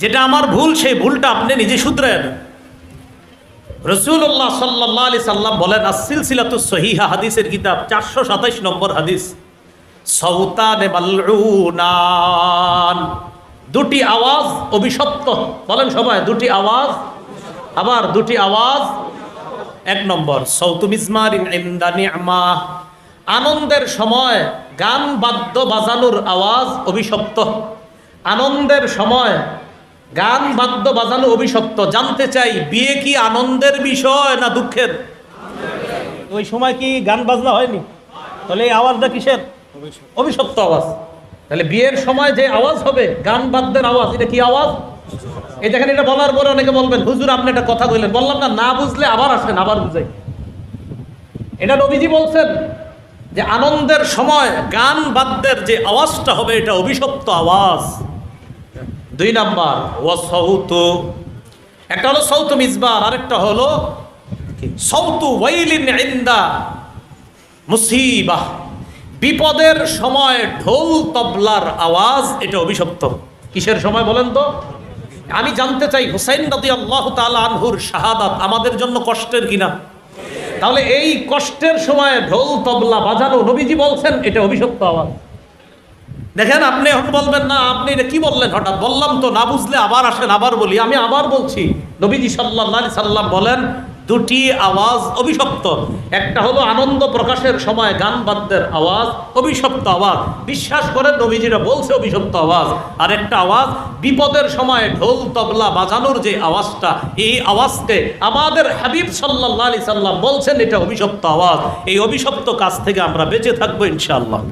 যেটা আমার ভুল, সেই ভুলটা আপনি নিজে শুধরেন রসুল্লাহ সাল্লাহ আলি সাল্লাম বলেন আসিল সিলাতু সহিহা হাদিসের কিতাব, চারশো সাতাইশ নম্বর হাদিস। সৌতানে দুটি আওয়াজ অভিশপ্ত। বলেন সবাই, দুটি আওয়াজ, আবার দুটি আওয়াজ, এক নম্বর সৌতু মিসমার নি'মা। আনন্দের সময় গান বাদ্য বাজানোর আওয়াজ অভিশপ্ত। আনন্দের সময় গান বাদ্য বাজানো অভিশপ্ত। জানতে চাই, বিয়ে কি আনন্দের বিষয় না দুঃখের? ওই সময় কি গান বাজনা হয়নি? তাহলে এই আওয়াজটা কিসের? অভিশপ্ত আওয়াজ। তাহলে বিয়ের সময় যে আওয়াজ হবে, গান বাদ্যের আওয়াজ, এটা কি আওয়াজ? এই দেখেন, এটা বলার পরে অনেকে বলবেন, হুজুর, আপনি একটা কথা কইলেন বললাম, না না বুঝলে আবার আসেন আবার বুঝাই। এটা নবীজি বলছেন যে আনন্দের সময় গান বাদ্যের যে আওয়াজটা হবে, এটা অভিশপ্ত আওয়াজ। দুই নাম্বার ও সৌতু একটা হলো সৌতু মিসবার আরেকটা হলো সৌতু ওয়াইলিন ইন্দা মুসিবাহ। বিপদের সময় ঢোল তবলার আওয়াজ, এটা অভিশপ্ত। কিসের সময় বলেন তো? আমি জানতে চাই, হুসাইন নদী আল্লাহ আনহুর শাহাদাত আমাদের জন্য কষ্টের কিনা? তাহলে এই কষ্টের সময় ঢোল তবলা বাজানো নবীজি বলছেন, এটা অভিশপ্ত আওয়াজ। দেখেন, আপনি বলবেন, না, আপনি এটা কি বললেন? হঠাৎ বললাম তো, না বুঝলে আবার আসেন, আবার বলি। আমি আবার বলছি, নবীজি সাল্লাহ সাল্লাম বলেন, দুটি আওয়াজ অভিশপ্ত। একটা হলো আনন্দ প্রকাশের সময় গান বাদ্যের আওয়াজ, অভিশপ্ত আওয়াজ। বিশ্বাস করেন, নবীজিরা বলছে অভিশপ্ত আওয়াজ। আর একটা আওয়াজ, বিপদের সময় ঢোল তবলা বাজানোর যে আওয়াজটা, এই আওয়াজকে আমাদের হাবিব সাল্লাহ আলি সাল্লাম বলছেন, এটা অভিশপ্ত আওয়াজ। এই অভিশপ্ত কাজ থেকে আমরা বেঁচে থাকব ইনশাআল্লাহ।